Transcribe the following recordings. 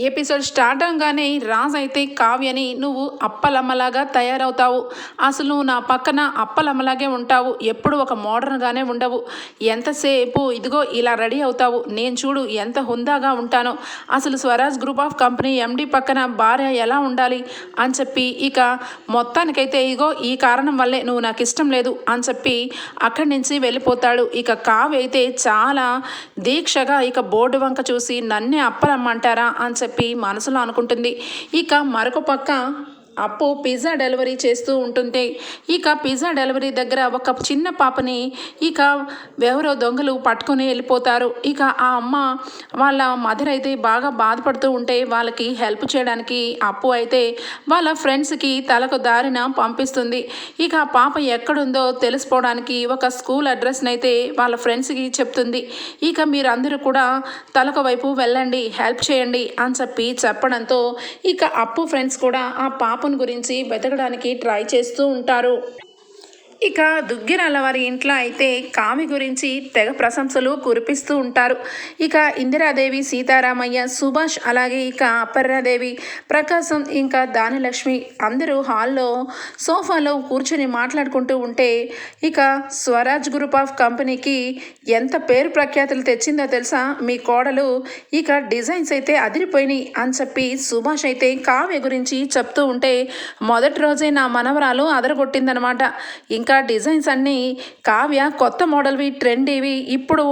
Episode start అవగానే రాజ్ అయితే కావ్యని నువ్వు అప్పలమ్మలాగా తయారవుతావు. అసలు నువ్వు నా పక్కన అప్పలమ్మలాగే ఉంటావు. ఎప్పుడు ఒక మోడర్న్గానే ఉండవు. ఎంతసేపు ఇదిగో ఇలా రెడీ అవుతావు. నేను చూడు ఎంత హుందాగా ఉంటానో. అసలు Swaraj group of company MD పక్కన భార్య ఎలా ఉండాలి? అని చెప్పి ఇక మొత్తానికైతే ఇగో ఈ కారణం వల్లే నువ్వు నాకు ఇష్టం లేదు అని చెప్పి అక్కడి నుంచి వెళ్ళిపోతాడు. ఇక కావ్య అయితే చాలా దీక్షగా ఇక బోర్డు వంక చూసి నన్నే అప్పలమ్మంటారా అని చెప్పి చెప్పి మనసులో అనుకుంటుంది. ఇక మరొక పక్క అప్పు పిజ్జా డెలివరీ చేస్తూ ఉంటుంటే ఇక పిజ్జా డెలివరీ దగ్గర ఒక చిన్న పాపని ఇక ఎవరో దొంగలు పట్టుకొని వెళ్ళిపోతారు. ఇక ఆ అమ్మ వాళ్ళ మదర్ అయితే బాగా బాధపడుతూ ఉంటే వాళ్ళకి హెల్ప్ చేయడానికి అప్పు అయితే వాళ్ళ ఫ్రెండ్స్కి తలకు దారిన పంపిస్తుంది. ఇక ఆ పాప ఎక్కడుందో తెలుసుకోవడానికి ఒక స్కూల్ అడ్రస్ని అయితే వాళ్ళ ఫ్రెండ్స్కి చెప్తుంది. ఇక మీరందరూ కూడా తలకు వైపు వెళ్ళండి హెల్ప్ చేయండి అని చెప్పి చెప్పడంతో ఇక అప్పు ఫ్రెండ్స్ కూడా ఆ పాప పాపను గురించి వెతకడానికి ట్రై చేస్తూ ఉంటారు. ఇక దుగ్గిరాల వారి ఇంట్లో అయితే కామి గురించి తెగ ప్రశంసలు కురిపిస్తూ ఉంటారు. ఇక ఇందిరాదేవి సీతారామయ్య సుభాష్ అలాగే ఇక అపర్ణాదేవి ప్రకాశం ఇంకా దానిలక్ష్మి అందరూ హాల్లో సోఫాలో కూర్చొని మాట్లాడుకుంటూ ఉంటే ఇక స్వరాజ్ గ్రూప్ ఆఫ్ కంపెనీకి ఎంత పేరు ప్రఖ్యాతులు తెచ్చిందో తెలుసా? మీ కోడలు ఇక డిజైన్స్ అయితే అదిరిపోయినాయి అని చెప్పి సుభాష్ అయితే కావ్య గురించి చెప్తూ ఉంటే మొదటి రోజే నా మనవరాలు అదరగొట్టిందనమాట. ఇంకా డిజైన్స్ అన్నీ కావ్య కొత్త మోడల్వి ట్రెండీవి ఇప్పుడు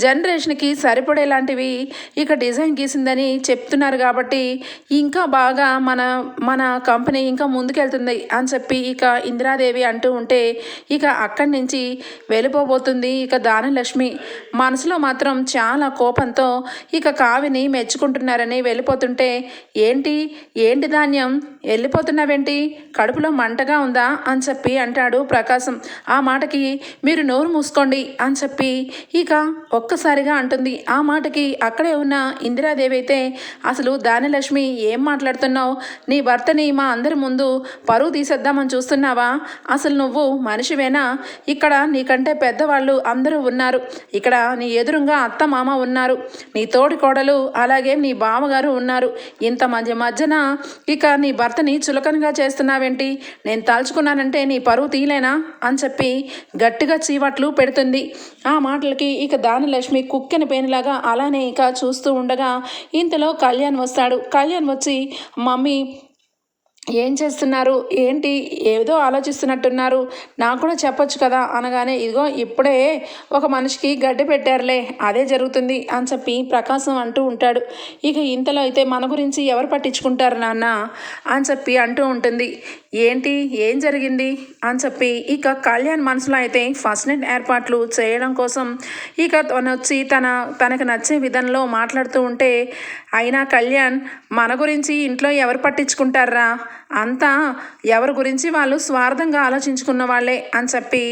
జనరేషన్కి సరిపడేలాంటివి ఇక డిజైన్ గీసిందని చెప్తున్నారు కాబట్టి ఇంకా బాగా మన మన కంపెనీ ఇంకా ముందుకెళ్తుంది అని చెప్పి ఇక ఇందిరాదేవి అంటూ ఉంటే ఇక అక్కడి నుంచి వెళ్ళిపోబోతుంది ఇక దానలక్ష్మి. మనసులో మాత్రం చాలా కోపంతో ఇక కావిని మెచ్చుకుంటున్నారని వెళ్ళిపోతుంటే ఏంటి? ఏంటి ధాన్యం? వెళ్ళిపోతున్నావేంటి? కడుపులో మంటగా ఉందా? అని చెప్పి అంటాడు ప్రకాశం. ఆ మాటకి మీరు నోరు మూసుకోండి అని చెప్పి ఇక ఒక్కసారిగా అంటుంది. ఆ మాటకి అక్కడే ఉన్న ఇందిరాదేవి అయితే అసలు దానిలక్ష్మి ఏం మాట్లాడుతున్నావు? నీ భర్తని మా అందరి ముందు పరువు తీసేద్దామని చూస్తున్నావా? అసలు నువ్వు మనిషివేనా? ఇక్కడ నీకంటే పెద్దవాళ్ళు అందరూ ఉన్నారు. ఇక్కడ నీ ఎదురుగా అత్త మామ ఉన్నారు. నీ తోడి కోడలు అలాగే నీ బావగారు ఉన్నారు. ఇంత మధ్య మధ్యన ఇక నీ భర్త భర్తని చులకనగా చేస్తున్నావేంటి? నేను తలుచుకున్నానంటే నీ పరువు తీలేనా? అని చెప్పి గట్టిగా చీవట్లు పెడుతుంది. ఆ మాటలకి ఇక దానలక్ష్మి కుక్కెని పేనులాగా అలానే ఇక చూస్తూ ఉండగా ఇంతలో కళ్యాణ్ వస్తాడు. కళ్యాణ్ వచ్చి మమ్మీ ఏం చేస్తున్నారు? ఏంటి? ఏదో ఆలోచిస్తున్నట్టున్నారు. నాకు కూడా చెప్పొచ్చు కదా అనగానే ఇదిగో ఇప్పుడే ఒక మనిషికి గడ్డి పెట్టారులే అదే జరుగుతుంది అని చెప్పి ప్రకాశం అంటూ ఉంటాడు. ఇక ఇంతలో అయితే మన గురించి ఎవరు పట్టించుకుంటారు నాన్న? అని చెప్పి అంటూ ఉంటుంది. ఏంటి? ఏం జరిగింది? అని చెప్పి ఇక కళ్యాణ్ మనసులో అయితే ఫస్ట్ నెట్ ఏర్పాట్లు చేయడం కోసం ఇక తను వచ్చి తన తనకు నచ్చే విధంలో మాట్లాడుతూ ఉంటే అయినా కళ్యాణ్ మన గురించి ఇంట్లో ఎవరు పట్టించుకుంటారా? అంతా ఎవరి గురించి వాళ్ళు స్వార్థంగా ఆలోచించుకున్న వాళ్ళే అని చెప్పి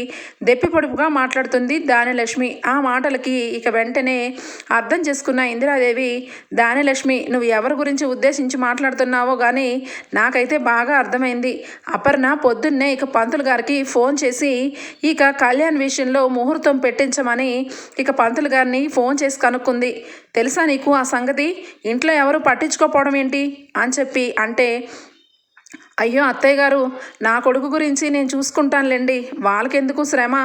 దెప్పి పొడుపుగా మాట్లాడుతుంది దానిలక్ష్మి. ఆ మాటలకి ఇక వెంటనే అర్థం చేసుకున్న ఇందిరాదేవి దానిలక్ష్మి నువ్వు ఎవరి గురించి ఉద్దేశించి మాట్లాడుతున్నావో కానీ నాకైతే బాగా అర్థమైంది. అపర్ణ పొద్దున్నే ఇక పంతులు గారికి ఫోన్ చేసి ఇక కళ్యాణ్ విషయంలో ముహూర్తం పెట్టించమని ఇక పంతులు గారిని ఫోన్ చేసి కనుక్కుంది. తెలుసా నీకు ఆ సంగతి? ఇంట్లో ఎవరు పట్టించుకోపోవడం ఏంటి? అని చెప్పి అంటే అయ్యో అత్తయ్య గారు నా కొడుకు గురించి నేను చూసుకుంటానులేండి. వాళ్ళకెందుకు శ్రమ?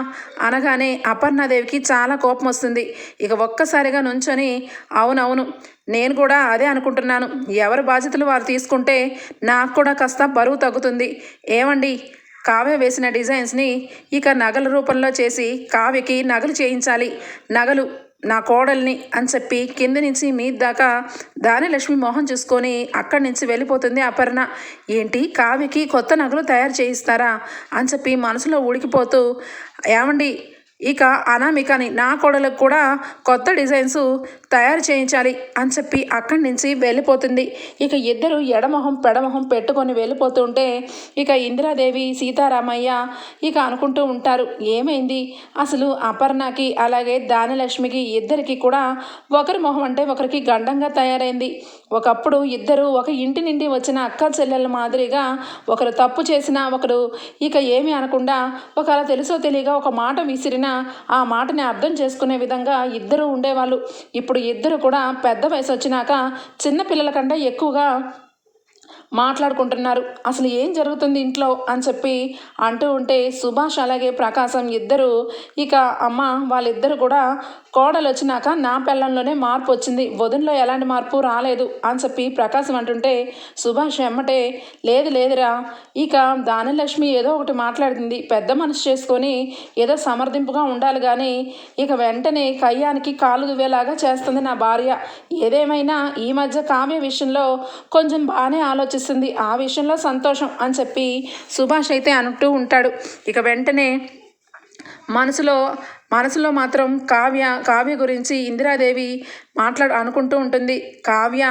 అనగానే అపర్ణాదేవికి చాలా కోపం వస్తుంది. ఇక ఒక్కసారిగా నుంచొని అవునవును నేను కూడా అదే అనుకుంటున్నాను. ఎవరి బాధ్యతలు వారు తీసుకుంటే నాకు కూడా కాస్త బరువు తగ్గుతుంది. ఏమండి? కావ్య వేసిన డిజైన్స్ని ఇక నగల రూపంలో చేసి కావ్యకి నగలు చేయించాలి. నగలు నా కోడల్ని అని చెప్పి కింద నుంచి మీ దాకా దానిలక్ష్మి మోహన్ చూసుకొని అక్కడి నుంచి వెళ్ళిపోతుంది అపర్ణ. ఏంటి? కావికి కొత్త నగలు తయారు చేయిస్తారా? అని చెప్పి మనసులో ఉడికిపోతూ ఏమండి? ఇక అనామికని నా కోడలకు కూడా కొత్త డిజైన్స్ తయారు చేయించాలి అని చెప్పి అక్కడి నుంచి వెళ్ళిపోతుంది. ఇక ఇద్దరు ఎడమొహం పెడమొహం పెట్టుకొని వెళ్ళిపోతుంటే ఇక ఇందిరాదేవి సీతారామయ్య ఇక అనుకుంటూ ఉంటారు ఏమైంది? అసలు అపర్ణకి అలాగే దానలక్ష్మికి ఇద్దరికి కూడా ఒకరి మొహం అంటే ఒకరికి గండంగా తయారైంది. ఒకప్పుడు ఇద్దరు ఒక ఇంటి నుండి వచ్చిన అక్క చెల్లెల మాదిరిగా ఒకరు తప్పు చేసినా ఒకరు ఇక ఏమీ అనకుండా ఒకవేళ తెలుసో తెలియగా ఒక మాట విసిరినా ఆ మాటని అర్థం చేసుకునే విధంగా ఇద్దరు ఉండేవాళ్ళు. ఇప్పుడు ఇద్దరు కూడా పెద్ద వయసు వచ్చినాక చిన్న పిల్లల కంటే ఎక్కువగా మాట్లాడుకుంటున్నారు. అసలు ఏం జరుగుతుంది ఇంట్లో? అని చెప్పి అంటూ ఉంటే సుభాష్ అలాగే ప్రకాశం ఇద్దరు ఇక అమ్మ వాళ్ళిద్దరు కూడా కోడలు వచ్చినాక నా పెళ్ళంలోనే మార్పు వచ్చింది. వదినలో ఎలాంటి మార్పు రాలేదు అని చెప్పి ప్రకాశం అంటుంటే సుభాష్ ఎమ్మటే లేదు లేదురా. ఇక దానిలక్ష్మి ఏదో ఒకటి మాట్లాడుతుంది. పెద్ద మనసు చేసుకొని ఏదో సమర్థింపుగా ఉండాలి కానీ ఇక వెంటనే కయ్యానికి కాలు దువ్వేలాగా చేస్తుంది నా భార్య. ఏదేమైనా ఈ మధ్య కావ్య విషయంలో కొంచెం బాగానే ఆలోచిస్తుంది. ఆ విషయంలో సంతోషం అని చెప్పి సుభాష్ అయితే అనుకుంటూ ఉంటాడు. ఇక వెంటనే మనసులో మనసులో మాత్రం కావ్య కావ్య గురించి ఇందిరాదేవి మాట్లాడు అనుకుంటూ ఉంటుంది. కావ్య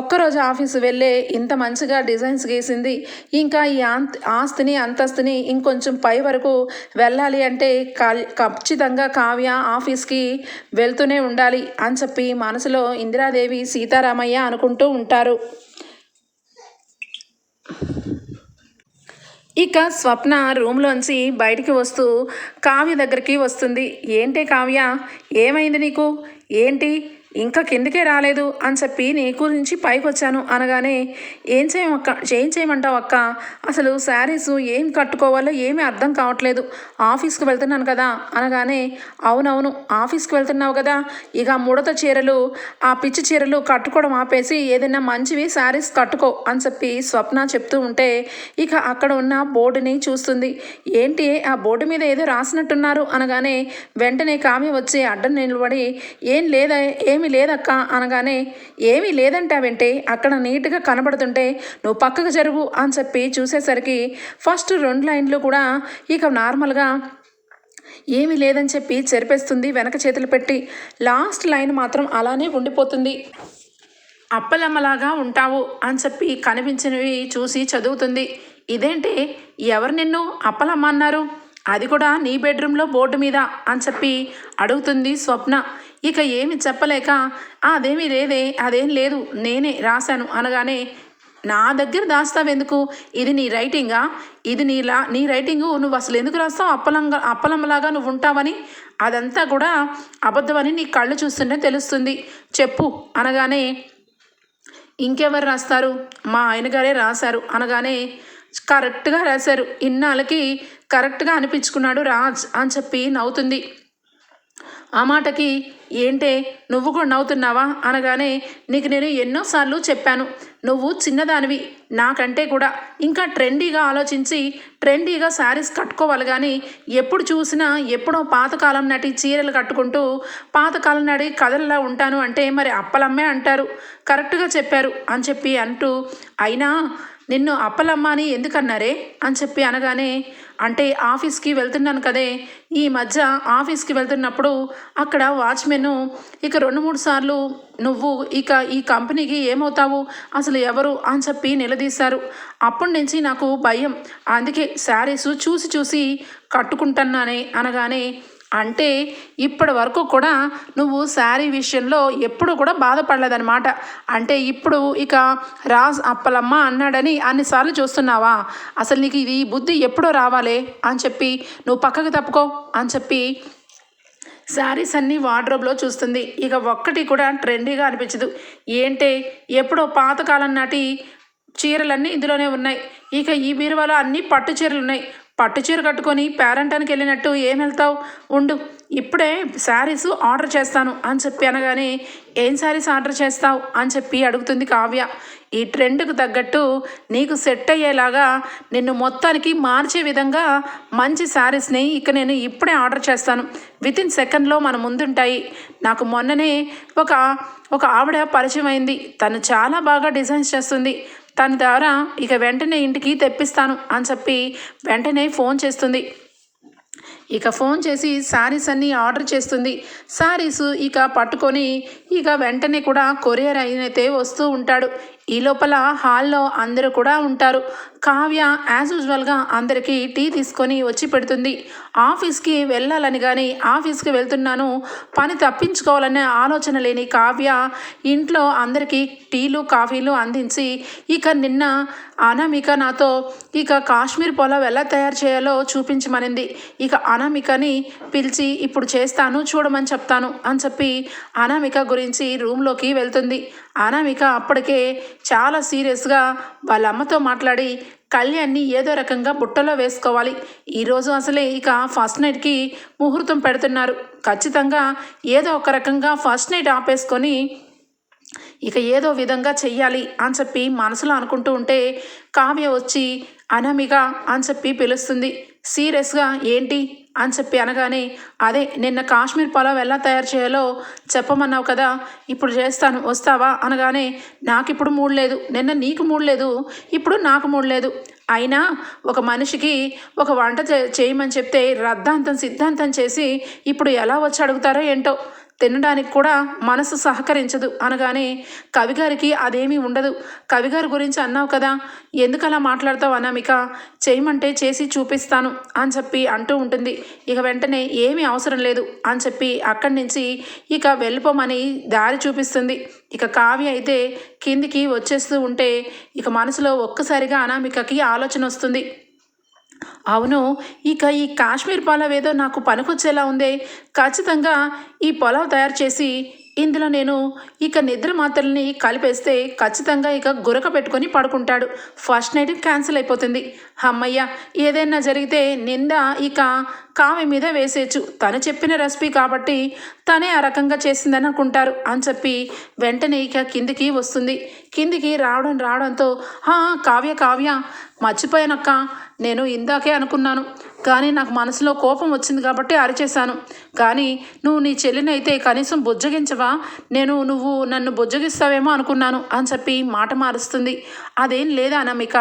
ఒక్కరోజు ఆఫీసు వెళ్ళే ఇంత మంచిగా డిజైన్స్ గీసింది. ఇంకా ఈ ఆంత్ ఆస్తిని అంతస్తుని ఇంకొంచెం పై వరకు వెళ్ళాలి అంటే ఖచ్చితంగా కావ్య ఆఫీస్కి వెళ్తూనే ఉండాలి అని చెప్పి మనసులో ఇందిరాదేవి సీతారామయ్య అనుకుంటూ ఉంటారు. ఇక స్వప్న రూమ్లోంచి బయటికి వస్తూ కావ్య దగ్గరికి వస్తుంది. ఏంటి కావ్య? ఏమైంది నీకు? ఏంటి? ఇంకా కిందకే రాలేదు అని చెప్పి నీ గురించి పైకి వచ్చాను అనగానే ఏం చేయమక్క ఏం చేయమంటావు అక్క? అసలు శారీస్ ఏం కట్టుకోవాలో ఏమీ అర్థం కావట్లేదు. ఆఫీస్కి వెళ్తున్నాను కదా? అనగానే అవునవును ఆఫీస్కి వెళ్తున్నావు కదా. ఇక ముడత చీరలు ఆ పిచ్చి చీరలు కట్టుకోవడం ఆపేసి ఏదైనా మంచివి శారీస్ కట్టుకో అని చెప్పి స్వప్న చెప్తూ ఉంటే ఇక అక్కడ ఉన్న బోర్డుని చూస్తుంది. ఏంటి? ఆ బోర్డు మీద ఏదో రాసినట్టున్నారు అనగానే వెంటనే కామె వచ్చి అడ్డం నిలబడి ఏం లేదా? ఏమి ఏమీ లేదక్క అనగానే ఏమీ లేదంటావంటే అక్కడ నీట్గా కనబడుతుంటే నువ్వు పక్కకు జరుగు అని చెప్పి చూసేసరికి ఫస్ట్ రెండు లైన్లు కూడా ఇక నార్మల్గా ఏమీ లేదని చెప్పి చెరిపేస్తుంది వెనక చేతులు పెట్టి లాస్ట్ లైన్ మాత్రం అలానే ఉండిపోతుంది. అప్పలమ్మలాగా ఉంటావు అని చెప్పి కనిపించినవి చూసి చదువుతుంది. ఇదేంటి ఎవరు నిన్ను అప్పలమ్మ అన్నారు? అది కూడా నీ బెడ్రూమ్లో బోర్డు మీద అని చెప్పి అడుగుతుంది స్వప్న. ఇక ఏమి చెప్పలేక అదేమీ లేదే అదేం లేదు నేనే రాశాను అనగానే నా దగ్గర దాస్తావెందుకు? ఇది నీ రైటింగా? ఇది నీలా నీ రైటింగు నువ్వు అసలు ఎందుకు రాస్తావు? అప్పలంగా అప్పలంలాగా నువ్వు ఉంటావని? అదంతా కూడా అబద్ధమని నీ కళ్ళు చూస్తుంటే తెలుస్తుంది. చెప్పు అనగానే ఇంకెవరు రాస్తారు? మా ఆయనగారే రాశారు అనగానే కరెక్ట్గా రాశారు. ఇన్నాళ్ళకి కరెక్ట్గా అనిపించుకున్నాడు రాజ్ అని చెప్పి నవ్వుతుంది. ఆ మాటకి ఏంటే నువ్వు కూడా నవ్వుతున్నావా? అనగానే నీకు నేను ఎన్నోసార్లు చెప్పాను. నువ్వు చిన్నదానివి నాకంటే కూడా ఇంకా ట్రెండీగా ఆలోచించి ట్రెండీగా శారీస్ కట్టుకోవాలి కానీ ఎప్పుడు చూసినా ఎప్పుడో పాతకాలం నాటి చీరలు కట్టుకుంటూ పాతకాలం నాటి కథల్లా ఉంటాను అంటే మరి అప్పలమ్మే అంటారు. కరెక్ట్గా చెప్పారు అని చెప్పి అంటూ అయినా నిన్ను అప్పలమ్మ అని ఎందుకన్నారే? అని చెప్పి అనగానే అంటే ఆఫీస్కి వెళ్తున్నాను కదే. ఈ మధ్య ఆఫీస్కి వెళ్తున్నప్పుడు అక్కడ వాచ్మెన్ ఇక రెండు మూడు సార్లు నువ్వు ఇక ఈ కంపెనీకి ఏమవుతావు? అసలు ఎవరు? అని చెప్పి నిలదీశారు. అప్పటి నుంచి నాకు భయం. అందుకే శారీస్ చూసి చూసి కట్టుకుంటున్నానే అనగానే అంటే ఇప్పటి వరకు కూడా నువ్వు శారీ విషయంలో ఎప్పుడు కూడా బాధపడలేదన్నమాట. అంటే ఇప్పుడు ఇక రాజ్ అప్పలమ్మ అన్నాడని అన్నిసార్లు చూస్తున్నావా? అసలు నీకు ఇది బుద్ధి ఎప్పుడో రావాలే అని చెప్పి నువ్వు పక్కకు తప్పుకో అని చెప్పి శారీస్ అన్నీ వార్డ్రోబ్లో చూస్తుంది. ఇక ఒక్కటి కూడా ట్రెండీగా అనిపించదు. ఏంటే ఎప్పుడో పాతకాలం నాటి చీరలన్నీ ఇందులోనే ఉన్నాయి. ఇక ఈ బీరువాలో అన్నీ పట్టు చీరలు ఉన్నాయి. పట్టు చీర కట్టుకొని పేరంటానికి వెళ్ళినట్టు ఏం వెళ్తావు? ఉండు. ఇప్పుడే శారీస్ ఆర్డర్ చేస్తాను అని చెప్పి అనగానే ఏం శారీస్ ఆర్డర్ చేస్తావు? అని చెప్పి అడుగుతుంది కావ్య. ఈ ట్రెండ్కు తగ్గట్టు నీకు సెట్ అయ్యేలాగా నిన్ను మొత్తానికి మార్చే విధంగా మంచి శారీస్ని ఇక నేను ఇప్పుడే ఆర్డర్ చేస్తాను. విత్ ఇన్ సెకండ్లో మన ముందుంటాయి. నాకు మొన్ననే ఒక ఒక ఆవిడ పరిచయం అయింది. తను చాలా బాగా డిజైన్స్ చేస్తుంది. తన ద్వారా ఇక వెంటనే ఇంటికి తెప్పిస్తాను అని చెప్పి వెంటనే ఫోన్ చేస్తుంది. ఇక ఫోన్ చేసి శారీస్ అన్నీ ఆర్డర్ చేస్తుంది. శారీస్ ఇక పట్టుకొని ఇక వెంటనే కూడా కొరియర్ అయితే వస్తూ ఉంటాడు. ఈ లోపల హాల్లో అందరూ కూడా ఉంటారు. కావ్య యాజ్ యూజువల్గా అందరికీ టీ తీసుకొని వచ్చి పెడుతుంది. ఆఫీస్కి వెళ్ళాలని కానీ ఆఫీస్కి వెళ్తున్నాను. పని తప్పించుకోవాలనే ఆలోచన లేని కావ్య ఇంట్లో అందరికీ టీలు కాఫీలు అందించి ఇక నిన్న అనామిక నాతో ఇక కాశ్మీర్ పొలం ఎలా తయారు చేయాలో చూపించమనింది. ఇక అనామికని పిలిచి ఇప్పుడు చేస్తాను చూడమని చెప్తాను అని చెప్పి అనామిక గురించి రూమ్లోకి వెళ్తుంది. అనామిక అప్పటికే చాలా సీరియస్గా వాళ్ళ అమ్మతో మాట్లాడి కళ్యాణ్ని ఏదో రకంగా బుట్టలో వేసుకోవాలి. ఈరోజు అసలే ఇక ఫస్ట్ నైట్కి ముహూర్తం పెడుతున్నారు. ఖచ్చితంగా ఏదో ఒక రకంగా ఫస్ట్ నైట్ ఆపేసుకొని ఇక ఏదో విధంగా చెయ్యాలి అని చెప్పి మనసులో అనుకుంటూ ఉంటే కావ్య వచ్చి అనామిక అని చెప్పి పిలుస్తుంది. సీరియస్గా ఏంటి? అని చెప్పి అనగానే అదే నిన్న కాశ్మీర్ పొలం ఎలా తయారు చేయాలో చెప్పమన్నావు కదా ఇప్పుడు చేస్తాను వస్తావా? అనగానే నాకు ఇప్పుడు మూడు లేదు నిన్న నీకు మూడు లేదు ఇప్పుడు నాకు మూడు లేదు. అయినా ఒక మనిషికి ఒక వంట చేయమని చెప్తే రద్దాంతం సిద్ధాంతం చేసి ఇప్పుడు ఎలా వచ్చి అడుగుతారో ఏంటో తినడానికి కూడా మనసు సహకరించదు అనగానే కవిగారికి అదేమీ ఉండదు. కవిగారి గురించి అన్నావు కదా ఎందుకు అలా మాట్లాడతావు అనామిక? చేయమంటే చేసి చూపిస్తాను అని చెప్పి అంటూ ఉంటుంది. ఇక వెంటనే ఏమీ అవసరం లేదు అని చెప్పి అక్కడి నుంచి ఇక వెళ్ళిపోమని దారి చూపిస్తుంది. ఇక కావ్య అయితే కిందికి వచ్చేస్తూ ఉంటే ఇక మనసులో ఒక్కసారిగా అనామికకి ఆలోచన వస్తుంది. అవును ఇక ఈ కాశ్మీర్ పొలం ఏదో నాకు పనికొచ్చేలా ఉంది. ఖచ్చితంగా ఈ పొలం తయారు చేసి ఇందులో నేను ఇక నిద్ర మాత్రల్ని కలిపేస్తే ఖచ్చితంగా ఇక గురక పెట్టుకొని పడుకుంటాడు. ఫస్ట్ నైట్ క్యాన్సిల్ అయిపోతుంది. అమ్మయ్య ఏదైనా జరిగితే నింద ఇక కామె మీద వేసేయచ్చు. తను చెప్పిన రెసిపీ కాబట్టి తనే ఆ రకంగా చేసిందని అనుకుంటారు అని చెప్పి వెంటనే ఇక కిందికి వస్తుంది. కిందికి రావడం రావడంతో "ఆ, కావ్య కావ్య మర్చిపోయానక్క. నేను ఇందాకే అనుకున్నాను. కానీ నాకు మనసులో కోపం వచ్చింది కాబట్టి అరిచేశాను. కానీ నువ్వు నీ చెల్లినైతే కనీసం బుజ్జగించవా? నేను నువ్వు నన్ను బుజ్జగిస్తావేమో అనుకున్నాను అని చెప్పి మాట మారుస్తుంది. అదేం లేదా అనమిక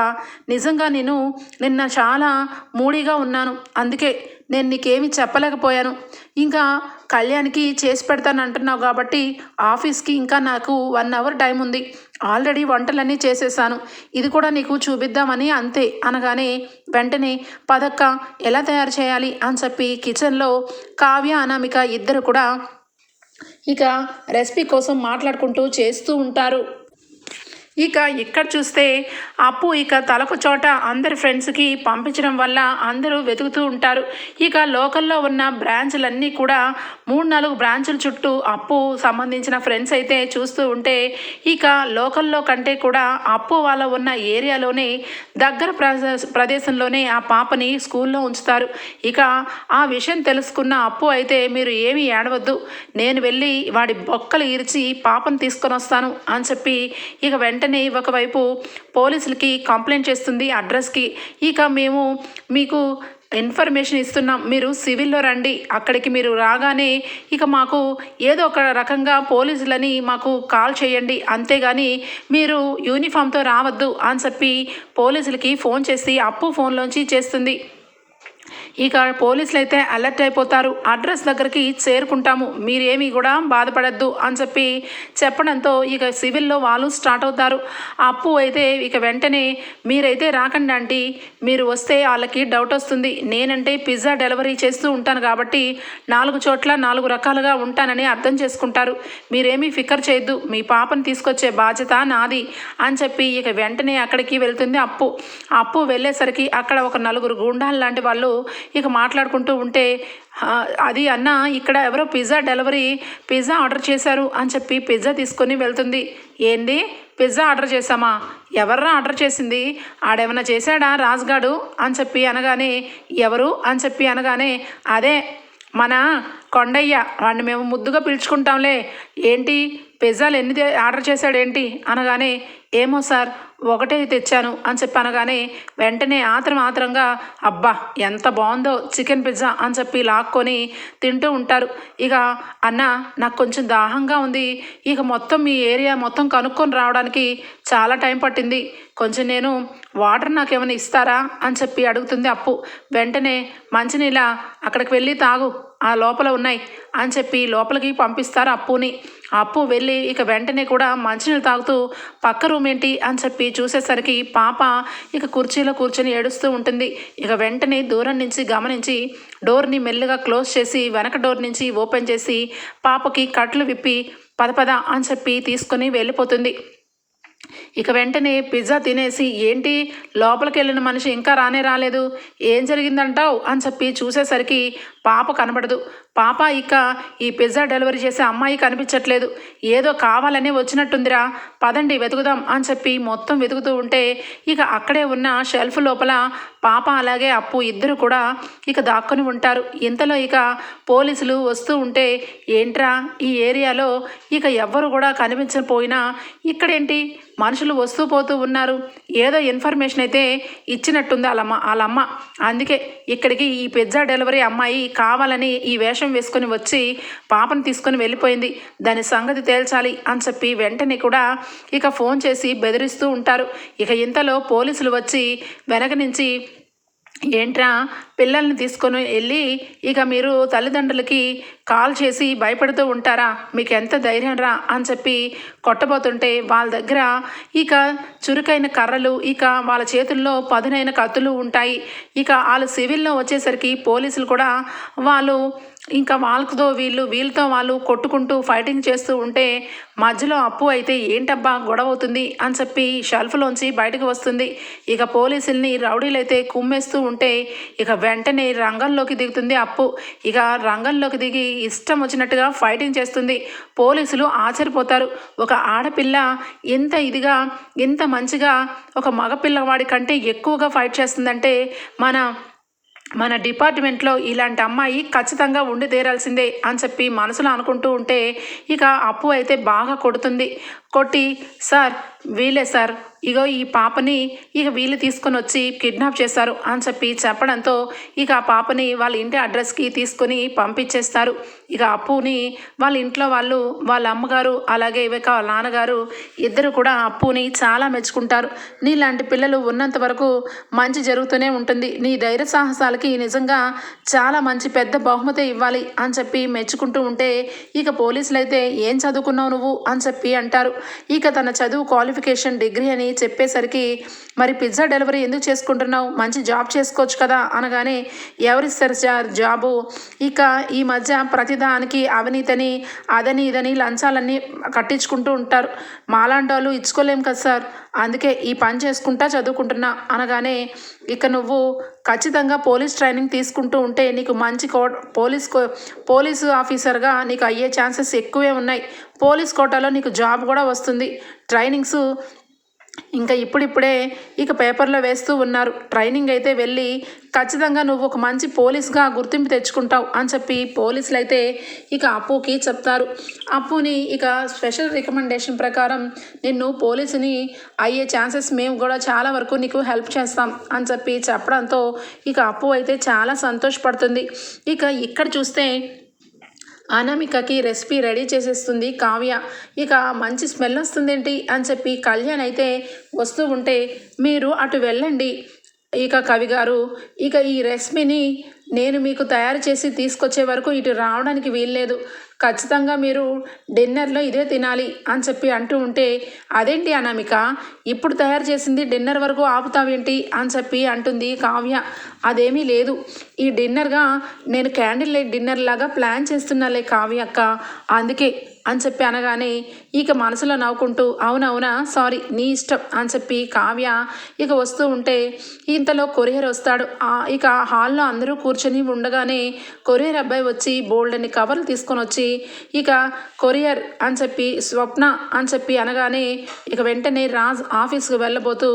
నిజంగా నేను నిన్న చాలా మూడీగా ఉన్నాను. అందుకే నేను నీకేమీ చెప్పలేకపోయాను. ఇంకా కళ్యాణ్కి చేసి పెడతానంటున్నావు కాబట్టి ఆఫీస్కి ఇంకా నాకు వన్ అవర్ టైం ఉంది. ఆల్రెడీ వంటలన్నీ చేసేసాను. ఇది కూడా నీకు చూపిద్దామని అంతే. అనగానే వెంటనే పదక్క ఎలా తయారు చేయాలి? అని చెప్పి కిచెన్లో కావ్య అనామిక ఇద్దరు కూడా ఇక రెసిపీ కోసం మాట్లాడుకుంటూ చేస్తూ ఉంటారు. ఇక ఇక్కడ చూస్తే అప్పు ఇక తలకు చోట అందరి ఫ్రెండ్స్కి పంపించడం వల్ల అందరూ వెతుకుతూ ఉంటారు. ఇక లోకల్లో ఉన్న బ్రాంచ్లన్నీ కూడా మూడు నాలుగు బ్రాంచుల చుట్టూ అప్పు సంబంధించిన ఫ్రెండ్స్ అయితే చూస్తూ ఉంటే ఇక లోకల్లో కంటే కూడా అప్పు వాళ్ళ ఉన్న ఏరియాలోనే దగ్గర ప్రదేశ- ప్రదేశంలోనే ఆ పాపని స్కూల్లో ఉంచుతారు. ఇక ఆ విషయం తెలుసుకున్న అప్పు అయితే మీరు ఏమీ ఏడవద్దు. నేను వెళ్ళి వాడి బొక్కలు ఇరిచి పాపను తీసుకొని వస్తాను అని చెప్పి ఇక వెంటనే ఒకవైపు పోలీసులకి కంప్లైంట్ చేస్తుంది అడ్రస్కి. ఇక మేము మీకు ఇన్ఫర్మేషన్ ఇస్తున్నాం. మీరు సివిల్లో రండి. అక్కడికి మీరు రాగానే ఇక మాకు ఏదో ఒక రకంగా పోలీసులని మాకు కాల్ చేయండి. అంతేగాని మీరు యూనిఫామ్తో రావద్దు అని చెప్పి పోలీసులకి ఫోన్ చేసి అప్పు ఫోన్లోంచి చేస్తుంది. ఇక పోలీసులు అయితే అలర్ట్ అయిపోతారు. అడ్రస్ దగ్గరికి చేరుకుంటాము. మీరేమీ కూడా బాధపడద్దు అని చెప్పి చెప్పడంతో ఇక సివిల్లో వాళ్ళు స్టార్ట్ అవుతారు. అప్పు అయితే ఇక వెంటనే మీరైతే రాకండి ఆంటీ. మీరు వస్తే వాళ్ళకి డౌట్ వస్తుంది. నేనంటే పిజ్జా డెలివరీ చేస్తూ ఉంటాను కాబట్టి నాలుగు చోట్ల నాలుగు రకాలుగా ఉంటానని అర్థం చేసుకుంటారు. మీరేమీ ఫికర్ చేయొద్దు. మీ పాపను తీసుకొచ్చే బాధ్యత నాది అని చెప్పి ఇక వెంటనే అక్కడికి వెళ్తుంది అప్పు. అప్పు వెళ్ళేసరికి అక్కడ ఒక నలుగురు గుండాలు లాంటి వాళ్ళు ఇక మాట్లాడుకుంటూ ఉంటే అది అన్న ఇక్కడ ఎవరో పిజ్జా డెలివరీ పిజ్జా ఆర్డర్ చేశారు అని చెప్పి పిజ్జా తీసుకొని వెళ్తుంది. ఏంది? పిజ్జా ఆర్డర్ చేశామా? ఎవర్రా ఆర్డర్ చేసింది? ఆడేమన్నా చేశాడా రాజుగాడు? అని చెప్పి అనగానే ఎవరు? అని చెప్పి అనగానే అదే మన కొండయ్య వాడిని మేము ముద్దుగా పిలుచుకుంటాంలే. ఏంటి? పిజ్జాలు ఎన్ని ఆర్డర్ చేశాడేంటి? అనగానే ఏమో సార్ ఒకటే తెచ్చాను అని చెప్పి అనగానే వెంటనే ఆత్రం ఆత్రంగా అబ్బా ఎంత బాగుందో చికెన్ పిజ్జా అని చెప్పి లాక్కొని తింటూ ఉంటారు. ఇక అన్న నాకు కొంచెం దాహంగా ఉంది. ఇక మొత్తం మీ ఏరియా మొత్తం కనుక్కొని రావడానికి చాలా టైం పట్టింది. కొంచెం నేను వాటర్ నాకేమైనా ఇస్తారా? అని చెప్పి అడుగుతుంది అప్పు. వెంటనే మంచినీళ్ళ అక్కడికి వెళ్ళి తాగు. ఆ లోపల ఉన్నాయి. అని చెప్పి లోపలికి పంపిస్తారు అప్పుని. అప్పు వెళ్ళి ఇక వెంటనే కూడా మంచినీళ్ళు తాగుతూ పక్క రూమ్ ఏంటి? అని చెప్పి చూసేసరికి పాప ఇక కుర్చీలో కూర్చొని ఏడుస్తూ ఉంటుంది. ఇక వెంటనే దూరం నుంచి గమనించి డోర్ని మెల్లగా క్లోజ్ చేసి వెనక డోర్ నుంచి ఓపెన్ చేసి పాపకి కట్లు విప్పి పద పద అని చెప్పి తీసుకొని వెళ్ళిపోతుంది. ఇక వెంటనే పిజ్జా తినేసి ఏంటి లోపలికి వెళ్ళిన మనిషి ఇంకా రానే రాలేదు? ఏం జరిగిందంటావు? అని చెప్పి చూసేసరికి పాప కనబడదు. పాప ఇక ఈ పిజ్జా డెలివరీ చేసే అమ్మాయి కనిపించట్లేదు ఏదో కావాలనే వచ్చినట్టుందిరా. పదండి వెతుకుదాం అని చెప్పి మొత్తం వెతుకుతూ ఉంటే ఇక అక్కడే ఉన్న షెల్ఫ్ లోపల పాప అలాగే అప్పు ఇద్దరు కూడా ఇక దాక్కుని ఉంటారు. ఇంతలో ఇక పోలీసులు వస్తూ ఉంటే ఏంట్రా ఈ ఏరియాలో ఇక ఎవ్వరు కూడా కనిపించకపోయినా ఇక్కడేంటి? మనుషులు వస్తూ పోతూ ఉన్నారు. ఏదో ఇన్ఫర్మేషన్ అయితే ఇచ్చినట్టుంది వాళ్ళమ్మ వాళ్ళమ్మ అందుకే ఇక్కడికి ఈ పిజ్జా డెలివరీ అమ్మాయి కావాలని ఈ వేషం వేసుకొని వచ్చి పాపను తీసుకొని వెళ్ళిపోయింది. దాని సంగతి తేల్చాలి అని చెప్పి వెంటనే కూడా ఇక ఫోన్ చేసి బెదిరిస్తూ ఉంటారు. ఇక ఇంతలో పోలీసులు వచ్చి వెనక నుంచి ఏంట్రా పిల్లల్ని తీసుకొని వెళ్ళి ఇక మీరు తల్లిదండ్రులకి కాల్ చేసి భయపడుతూ ఉంటారా? మీకు ఎంత ధైర్యం రా అని చెప్పి కొట్టబోతుంటే వాళ్ళ దగ్గర ఇక చురుకైన కర్రలు ఇక వాళ్ళ చేతుల్లో పదునైన కత్తులు ఉంటాయి. ఇక వాళ్ళు సివిల్లో వచ్చేసరికి పోలీసులు కూడా వాళ్ళు ఇంకా వాళ్ళతో వీళ్ళు వీళ్ళతో వాళ్ళు కొట్టుకుంటూ ఫైటింగ్ చేస్తూ ఉంటే మధ్యలో అప్పు అయితే ఏంటబ్బా గొడవ అవుతుంది అని చెప్పి షెల్ఫ్లోంచి బయటకు వస్తుంది. ఇక పోలీసుల్ని రౌడీలు అయితే కుమ్మేస్తూ ఉంటే ఇక వెంటనే రంగంలోకి దిగుతుంది అప్పు. ఇక రంగంలోకి దిగి ఇష్టం వచ్చినట్టుగా ఫైటింగ్ చేస్తుంది. పోలీసులు ఆశ్చర్యపోతారు. ఒక ఆడపిల్ల ఇంత ఇదిగా ఇంత మంచిగా ఒక మగపిల్లవాడి కంటే ఎక్కువగా ఫైట్ చేస్తుందంటే మన మన డిపార్ట్మెంట్లో ఇలాంటి అమ్మాయి ఖచ్చితంగా ఉండి తీరాల్సిందే అని చెప్పి మనసులో అనుకుంటూ ఉంటే ఇక అప్పు అయితే బాగా కొడుతుంది. కొట్టి సార్ వీలే సార్. ఇగో ఈ పాపని ఇక వీళ్ళు తీసుకొని వచ్చి కిడ్నాప్ చేశారు అని చెప్పి చెప్పడంతో ఇక ఆ పాపని వాళ్ళ ఇంటి అడ్రస్కి తీసుకొని పంపించేస్తారు. ఇక అప్పుని వాళ్ళ ఇంట్లో వాళ్ళు వాళ్ళ అమ్మగారు అలాగే ఇక వాళ్ళ నాన్నగారు ఇద్దరు కూడా అప్పుని చాలా మెచ్చుకుంటారు. నీలాంటి పిల్లలు ఉన్నంత వరకు మంచి జరుగుతూనే ఉంటుంది. నీ ధైర్య సాహసాలకి నిజంగా చాలా మంచి పెద్ద బహుమతి ఇవ్వాలి అని చెప్పి మెచ్చుకుంటూ ఉంటే ఇక పోలీసులు అయితే ఏం చదువుకున్నావు నువ్వు అని చెప్పి అంటారు. ఇక తన చదువు క్వాలిఫికేషన్ డిగ్రీ అని చెప్పేసరికి మరి పిజ్జా డెలివరీ ఎందుకు చేసుకుంటున్నావు? మంచి జాబ్ చేసుకోవచ్చు కదా? అనగానే ఎవరిస్తారు సార్ జాబు? ఇక ఈ మధ్య ప్రతిదానికి అవినీతని అదని ఇదని లంచాలన్నీ కట్టించుకుంటూ ఉంటారు. మాలాంటి వాళ్ళు ఇచ్చుకోలేం కదా సార్ అందుకే ఈ పని చేసుకుంటా చదువుకుంటున్నా అనగానే ఇక నువ్వు ఖచ్చితంగా పోలీస్ ట్రైనింగ్ తీసుకుంటూ ఉంటే నీకు మంచి కో పోలీస్ కో పోలీసు ఆఫీసర్గా నీకు అయ్యే ఛాన్సెస్ ఎక్కువే ఉన్నాయి. పోలీస్ కోటాలో నీకు జాబ్ కూడా వస్తుంది. ట్రైనింగ్స్ ఇంకా ఇప్పుడిప్పుడే ఇక పేపర్లో వేస్తూ ఉన్నారు. ట్రైనింగ్ అయితే వెళ్ళి ఖచ్చితంగా నువ్వు ఒక మంచి పోలీస్గా గుర్తింపు తెచ్చుకుంటావు అని చెప్పి పోలీసులు అయితే ఇక అప్పుకి చెప్తారు. అప్పుని ఇక స్పెషల్ రికమెండేషన్ ప్రకారం నిన్ను పోలీసుని అయ్యే ఛాన్సెస్ మేము కూడా చాలా వరకు నీకు హెల్ప్ చేస్తాం అని చెప్పి చెప్పడంతో ఇక అప్పు అయితే చాలా సంతోషపడుతుంది. ఇక ఇక్కడ చూస్తే అనామికకి రెసిపీ రెడీ చేసేస్తుంది కావ్య. ఇక మంచి స్మెల్ వస్తుందేంటి అని చెప్పి కళ్యాణ్ అయితే వస్తూ ఉంటే మీరు అటు వెళ్ళండి. ఇక కవి గారు ఇక ఈ రెసిపీని నేను మీకు తయారు చేసి తీసుకొచ్చే వరకు ఇటు రావడానికి వీల్లేదు. ఖచ్చితంగా మీరు డిన్నర్లో ఇదే తినాలి అని చెప్పి అంటూ ఉంటే అదేంటి అనామిక? ఇప్పుడు తయారు చేసింది డిన్నర్ వరకు ఆపుతావేంటి? అని చెప్పి అంటుంది కావ్య. అదేమీ లేదు. ఈ డిన్నర్గా నేను క్యాండిల్ లైట్ డిన్నర్ లాగా ప్లాన్ చేస్తున్నాలే కావ్య అక్క. అందుకే అని చెప్పి అనగానే ఇక మనసులో నవ్వుకుంటూ అవునవునా సారీ నీ ఇష్టం అని చెప్పి కావ్య ఇక వస్తూ ఉంటే ఇంతలో కొరియర్ వస్తాడు. ఇక హాల్లో అందరూ కూర్చొని ఉండగానే కొరియర్ అబ్బాయి వచ్చి బోల్డని కవర్లు తీసుకొని వచ్చి ఇక కొరియర్ అని చెప్పి స్వప్న అని చెప్పి అనగానే ఇక వెంటనే రాజ్ ఆఫీస్కి వెళ్ళబోతూ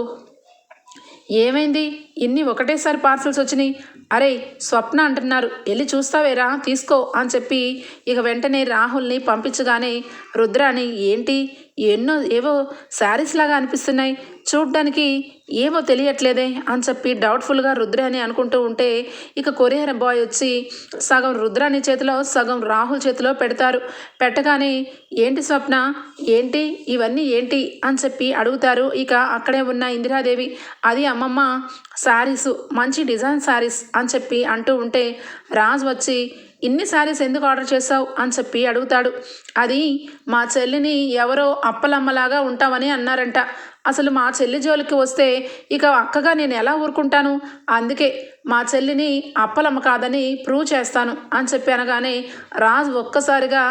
ఏమైంది? ఇన్ని ఒకటేసారి పార్సల్స్ వచ్చినాయి? అరే స్వప్న అంటున్నారు వెళ్ళి చూస్తావేరా తీసుకో అని చెప్పి ఇక వెంటనే రాహుల్ని పంపించగానే రుద్రాని ఏంటి? ఎన్నో ఏవో శారీస్ లాగా అనిపిస్తున్నాయి. చూడ్డానికి ఏవో తెలియట్లేదే అని చెప్పి డౌట్ఫుల్గా రుద్రాని అనుకుంటూ ఉంటే ఇక కొరియర్ బాయ్ వచ్చి సగం రుద్రాని చేతిలో సగం రాహుల్ చేతిలో పెడతారు. పెట్టగానే ఏంటి స్వప్న? ఏంటి? ఇవన్నీ ఏంటి? అని చెప్పి అడుగుతారు. ఇక అక్కడే ఉన్న ఇందిరాదేవి అది అమ్మమ్మ శారీస్ మంచి డిజైన్ శారీస్ అని చెప్పి అంటూ ఉంటే రాజ్ వచ్చి ఇన్ని శారీస్ ఎందుకు ఆర్డర్ చేసావు అని చెప్పి అడుగుతాడు. అది మా చెల్లిని ఎవరో అప్పలమ్మలాగా ఉంటామని అన్నారంట. అసలు మా చెల్లి జోలికి వస్తే ఇక అక్కగా నేను ఎలా ఊరుకుంటాను? అందుకే మా చెల్లిని అప్పలమ్మ కాదని ప్రూవ్ చేస్తాను అని చెప్పి అనగానే రాజ్ ఒక్కసారిగా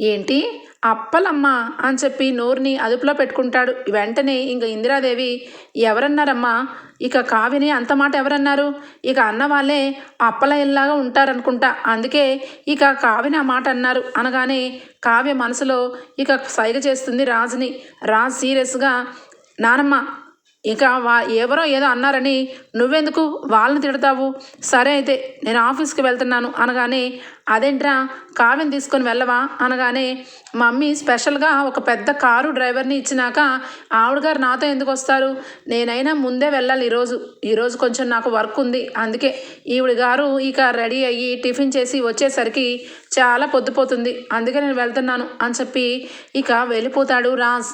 ఏంటి? అప్పలమ్మ అని చెప్పి నోరుని అదుపులో పెట్టుకుంటాడు. వెంటనే ఇంక ఇందిరాదేవి ఎవరన్నారమ్మా? ఇక కావ్యని అంత మాట ఎవరన్నారు? ఇక అన్న వాళ్ళే అప్పల ఇల్లాగా ఉంటారనుకుంటా. అందుకే ఇక కావ్యని ఆ మాట అన్నారు. అనగానే కావ్య మనసులో ఇక సైగ చేస్తుంది రాజుని. రాజు సీరియస్గా నానమ్మ ఇక వా ఎవరో ఏదో అన్నారని నువ్వెందుకు వాళ్ళని తిడతావు? సరే అయితే నేను ఆఫీస్కి వెళ్తున్నాను అనగానే అదేంట్రా కావ్యం తీసుకొని వెళ్ళవా? అనగానే మమ్మీ స్పెషల్గా ఒక పెద్ద కారు డ్రైవర్ని ఇచ్చినాక ఆవిడ గారు నాతో ఎందుకు వస్తారు? నేనైనా ముందే వెళ్ళాలి ఈరోజు. ఈరోజు కొంచెం నాకు వర్క్ ఉంది. అందుకే ఈవిడ గారు ఇక రెడీ అయ్యి టిఫిన్ చేసి వచ్చేసరికి చాలా పొద్దుపోతుంది. అందుకే నేను వెళ్తున్నాను అని చెప్పి ఇక వెళ్ళిపోతాడు రాజ్.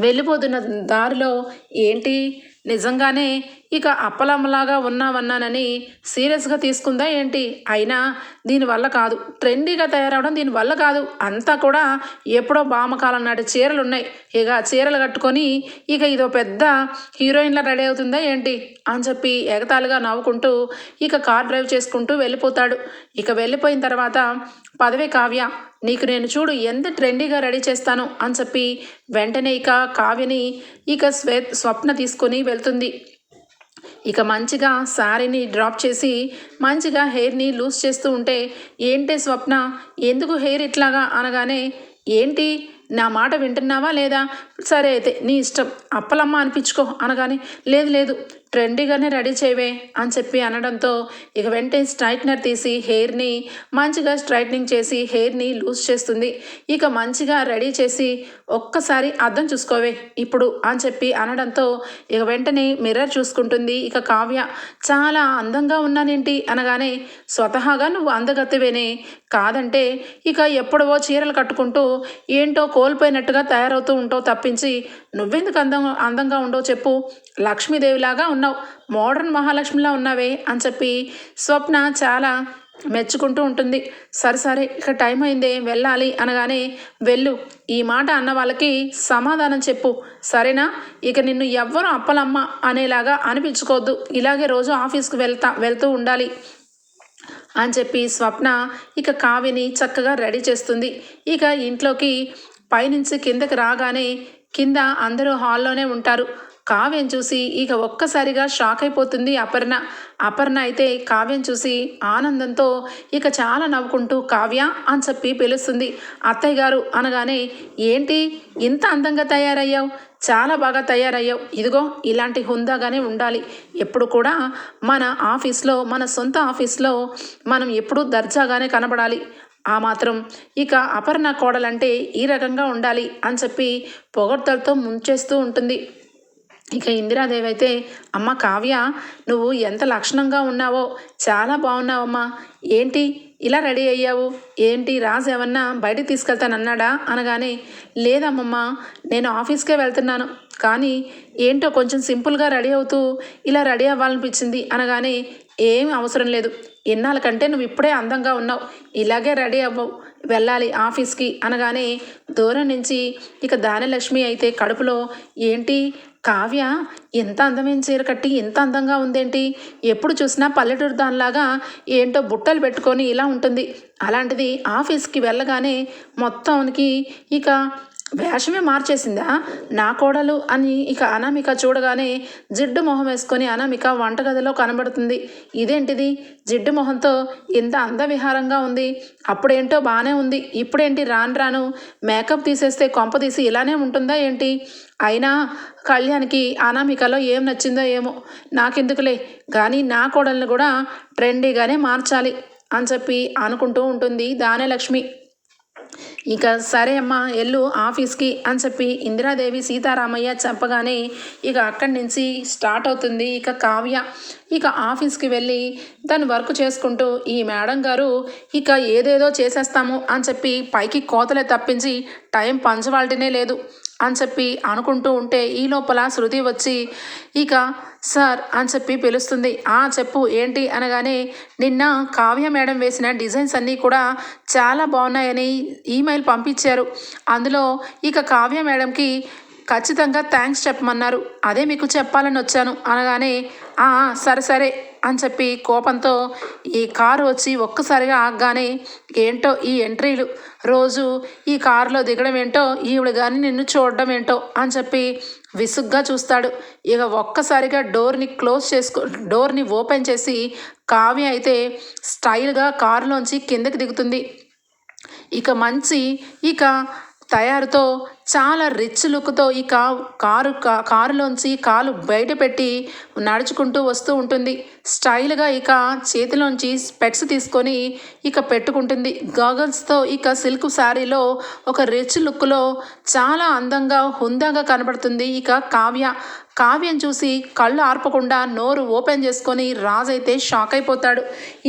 వెళ్ళిపోతున్న దారిలో ఏంటి? నిజంగానే ఇక అప్పలమ్మలాగా ఉన్నావన్నానని సీరియస్గా తీసుకుందా ఏంటి? అయినా దీనివల్ల కాదు. ట్రెండీగా తయారవడం దీనివల్ల కాదు. అంతా కూడా ఎప్పుడో బామకాలం నాటి చీరలు ఉన్నాయి ఇక చీరలు కట్టుకొని ఇక ఇదో పెద్ద హీరోయిన్లా రెడీ అవుతుందా ఏంటి? అని చెప్పి ఎగతాళిగా నవ్వుకుంటూ ఇక కార్ డ్రైవ్ చేసుకుంటూ వెళ్ళిపోతాడు. ఇక వెళ్ళిపోయిన తర్వాత పదవి కావ్య నీకు నేను చూడు ఎంత ట్రెండీగా రెడీ చేస్తాను అని చెప్పి వెంటనే ఇక కావ్యని ఇక స్వే స్వప్న తీసుకొని వెళ్తుంది. ఇక మంచిగా శారీని డ్రాప్ చేసి మంచిగా హెయిర్ని లూజ్ చేస్తూ ఉంటే ఏంటి స్వప్న? ఎందుకు హెయిర్ ఇట్లాగా అనగానే ఏంటి? నా మాట వింటున్నావా లేదా? సరే అయితే నీ ఇష్టం. అప్పలమ్మ అనిపించుకో అనగానే లేదు లేదు. ట్రెండీగానే రెడీ చేయవే అని చెప్పి అనడంతో ఇక వెంటనే స్ట్రైట్నర్ తీసి హెయిర్ని మంచిగా స్ట్రైట్నింగ్ చేసి హెయిర్ని లూజ్ చేస్తుంది. ఇక మంచిగా రెడీ చేసి ఒక్కసారి అర్థం చూసుకోవే ఇప్పుడు అని చెప్పి అనడంతో ఇక వెంటనే మిర్రర్ చూసుకుంటుంది. ఇక కావ్య చాలా అందంగా ఉన్నానేంటి అనగానే స్వతహాగా నువ్వు అందగత్తెవేనే? కాదంటే ఇక ఎప్పుడవో చీరలు కట్టుకుంటూ ఏంటో కోల్పోయినట్టుగా తయారవుతూ ఉంటావు తప్పించి నువ్వెందుకు అందం అందంగా ఉండవు చెప్పు. లక్ష్మీదేవిలాగా ఉన్నావు మోడర్న్ మహాలక్ష్మిలా ఉన్నావే అని చెప్పి స్వప్న చాలా మెచ్చుకుంటూ ఉంటుంది. సరే సరే ఇక టైం అయిందే వెళ్ళాలి అనగానే వెళ్ళు. ఈ మాట అన్న వాళ్ళకి సమాధానం చెప్పు. సరేనా? ఇక నిన్ను ఎవ్వరూ అప్పలమ్మ అనేలాగా అనిపించుకోవద్దు. ఇలాగే రోజు ఆఫీస్కి వెళ్తా వెళ్తూ ఉండాలి అని చెప్పి స్వప్న ఇక కావ్యని చక్కగా రెడీ చేస్తుంది. ఇక ఇంట్లోకి పైనుంచి కిందకి రాగానే కింద అందరూ హాల్లోనే ఉంటారు. కావ్యం చూసి ఇక ఒక్కసారిగా షాక్ అయిపోతుంది అపర్ణ. అపర్ణ అయితే కావ్యం చూసి ఆనందంతో ఇక చాలా నవ్వుకుంటూ కావ్య అని చెప్పి పిలుస్తుంది. అత్తయ్య గారు అనగానే ఏంటి? ఇంత అందంగా తయారయ్యావు? చాలా బాగా తయారయ్యావు. ఇదిగో ఇలాంటి హుందాగానే ఉండాలి. ఎప్పుడు కూడా మన ఆఫీస్లో మన సొంత ఆఫీస్లో మనం ఎప్పుడూ దర్జాగానే కనబడాలి. ఆ మాత్రం ఇక అపర్ణ కోడలంటే ఈ రకంగా ఉండాలి అని చెప్పి పొగడ్తలతో ముంచేస్తూ ఉంటుంది. ఇక ఇందిరాదేవి అయితే అమ్మ కావ్య నువ్వు ఎంత లక్షణంగా ఉన్నావో చాలా బాగున్నావమ్మా. ఏంటి ఇలా రెడీ అయ్యావు? ఏంటి రాజు ఏమన్నా బయటికి తీసుకెళ్తానన్నాడా? అనగానే లేదమ్మమ్మ నేను ఆఫీస్కే వెళ్తున్నాను. కానీ ఏంటో కొంచెం సింపుల్గా రెడీ అవుతూ ఇలా రెడీ అవ్వాలనిపించింది. అనగానే ఏం అవసరం లేదు. ఎన్నాళ్ళ కంటే నువ్వు ఇప్పుడే అందంగా ఉన్నావు. ఇలాగే రెడీ అవ్వవు. వెళ్ళాలి ఆఫీస్కి అనగానే దూరం నుంచి ఇక దానలక్ష్మి అయితే కడుపులో ఏంటి కావ్య ఎంత అందమైన చీర కట్టి ఎంత అందంగా ఉందేంటి? ఎప్పుడు చూసినా పల్లెటూరు దానిలాగా ఏంటో బుట్టలు పెట్టుకొని ఇలా ఉంటుంది. అలాంటిది ఆఫీస్కి వెళ్ళగానే మొత్తానికి ఇక వేషమే మార్చేసిందా? నా కోడలు అని ఇక అనామిక చూడగానే జిడ్డు మొహం వేసుకొని అనామిక వంటగదిలో కనబడుతుంది. ఇదేంటిది? జిడ్డు మొహంతో ఇంత అందవిహారంగా ఉంది. అప్పుడేంటో బాగానే ఉంది. ఇప్పుడేంటి రాను రాను? మేకప్ తీసేస్తే కొంప తీసి ఇలానే ఉంటుందా ఏంటి? అయినా కళ్యాణ్కి అనామికలో ఏం నచ్చిందో ఏమో. నాకెందుకులే? కానీ నా కోడల్ని కూడా ట్రెండీగానే మార్చాలి అని చెప్పి అనుకుంటూ ఉంటుంది దానే లక్ష్మి ఇక సరే అమ్మా ఎల్లు ఆఫీస్కి అని చెప్పి ఇందిరాదేవి సీతారామయ్య చెప్పగానే ఇక అక్కడి నుంచి స్టార్ట్ అవుతుంది ఇక కావ్య. ఇక ఆఫీస్కి వెళ్ళి తను వర్క్ చేసుకుంటూ ఈ మేడం గారు ఇక ఏదేదో చేసేస్తాము అని చెప్పి పైకి కోతలే తప్పించి టైం పంచవాల్టినే లేదు అని చెప్పి అనుకుంటూ ఉంటే ఈ లోపల శృతి వచ్చి ఇక సార్ అని చెప్పి పిలుస్తుంది. ఆ చెప్పు ఏంటి? అనగానే నిన్న కావ్య మేడం వేసిన డిజైన్స్ అన్నీ కూడా చాలా బాగున్నాయని ఈమెయిల్ పంపించారు. అందులో ఇక కావ్య మేడంకి ఖచ్చితంగా థ్యాంక్స్ చెప్పమన్నారు. అదే మీకు చెప్పాలని వచ్చాను అనగానే "ఆ, సరే సరే అని చెప్పి కోపంతో ఈ కారు వచ్చి ఒక్కసారిగా ఆగగానే ఏంటో ఈ ఎంట్రీలు? రోజు ఈ కారులో దిగడం ఏంటో ఈవిడ కానీ నిన్ను చూడడం ఏంటో అని చెప్పి విసుగ్గా చూస్తాడు. ఇక ఒక్కసారిగా డోర్ని క్లోజ్ చేసుకో డోర్ని ఓపెన్ చేసి కావ్య అయితే స్టైల్గా కారులోంచి కిందకి దిగుతుంది. ఇక మంచి ఇక తయారుతో చాలా రిచ్ లుక్తో ఈ కా కారు కారులోంచి కాలు బయట పెట్టి నడుచుకుంటూ వస్తూ ఉంటుంది. స్టైల్గా ఇక చేతిలోంచి స్పెట్స్ తీసుకొని ఇక పెట్టుకుంటుంది. గాగల్స్తో ఇక సిల్క్ శారీలో ఒక రిచ్ లుక్లో చాలా అందంగా హుందాగా కనబడుతుంది ఇక కావ్య. కావ్యం చూసి కళ్ళు ఆర్పకుండా నోరు ఓపెన్ చేసుకొని రాజైతే షాక్ అయిపోతాడు.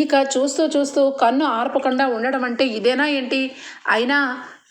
ఇక చూస్తూ చూస్తూ కన్ను ఆర్పకుండా ఉండడం అంటే ఇదేనా ఏంటి? అయినా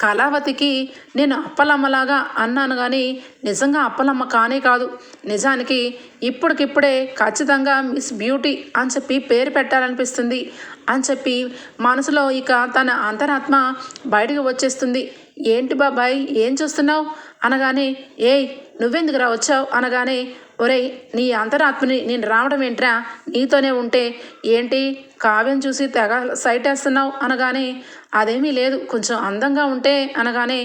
కళావతికి నేను అప్పలమ్మలాగా అన్నాను కానీ నిజంగా అప్పలమ్మ కానే కాదు. నిజానికి ఇప్పటికిప్పుడే ఖచ్చితంగా మిస్ బ్యూటీ అని చెప్పి పేరు పెట్టాలనిపిస్తుంది. అని చెప్పి మనసులో ఇక తన అంతరాత్మ బయటకు వచ్చేస్తుంది. ఏంటి బాబాయ్? ఏం చూస్తున్నావు? అనగానే ఏయ్ నువ్వెందుకురా వచ్చావు? అనగానే ఒరేయ్ నీ అంతరాత్మని నేను రావడం ఏంట్రా? నీతోనే ఉంటే ఏంటి? కావ్యం చూసి తెగ సైట్ వేస్తున్నావు అనగానే అదేమీ లేదు. కొంచెం అందంగా ఉంటే అనగానే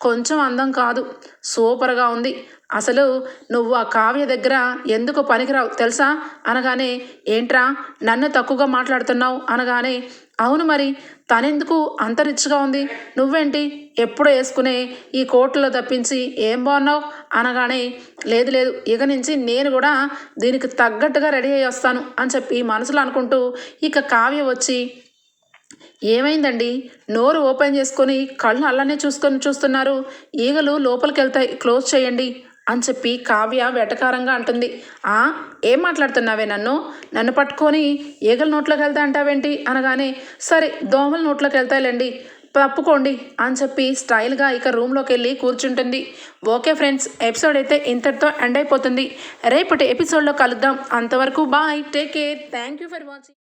కొంచెం అందం కాదు. సూపర్గా ఉంది. అసలు నువ్వు ఆ కావ్య దగ్గర ఎందుకు పనికిరావు తెలుసా? అనగానే ఏంట్రా? నన్ను తక్కువగా మాట్లాడుతున్నావు అనగానే అవును మరి తనెందుకు అంత రిచ్గా ఉంది? నువ్వేంటి? ఎప్పుడు వేసుకునే ఈ కోట్లో తప్పించి ఏం బాగున్నావు? అనగానే లేదు లేదు ఇక నుంచి నేను కూడా దీనికి తగ్గట్టుగా రెడీ అయ్యి వస్తాను అని చెప్పి మనసులో అనుకుంటూ ఇక కావ్య వచ్చి ఏమైందండి? నోరు ఓపెన్ చేసుకొని కళ్ళు అలానే చూసుకొని చూస్తున్నారు. ఈగలు లోపలికి వెళ్తాయి క్లోజ్ చేయండి అని చెప్పి కావ్య వెటకారంగా అంటుంది. ఆ ఏం మాట్లాడుతున్నావే నన్ను? నన్ను పట్టుకొని ఈగల నోట్లోకి వెళ్తా అంటావేంటి? అనగానే సరే దోమల నోట్లోకి వెళ్తాయిలేండి తప్పుకోండి అని చెప్పి స్టైల్గా ఇక రూమ్లోకి వెళ్ళి కూర్చుంటుంది. ఓకే ఫ్రెండ్స్ ఎపిసోడ్ అయితే ఇంతటితో ఎండ్ అయిపోతుంది. రేపటి ఎపిసోడ్లో కలుద్దాం. అంతవరకు bye take care. Thank you for watching.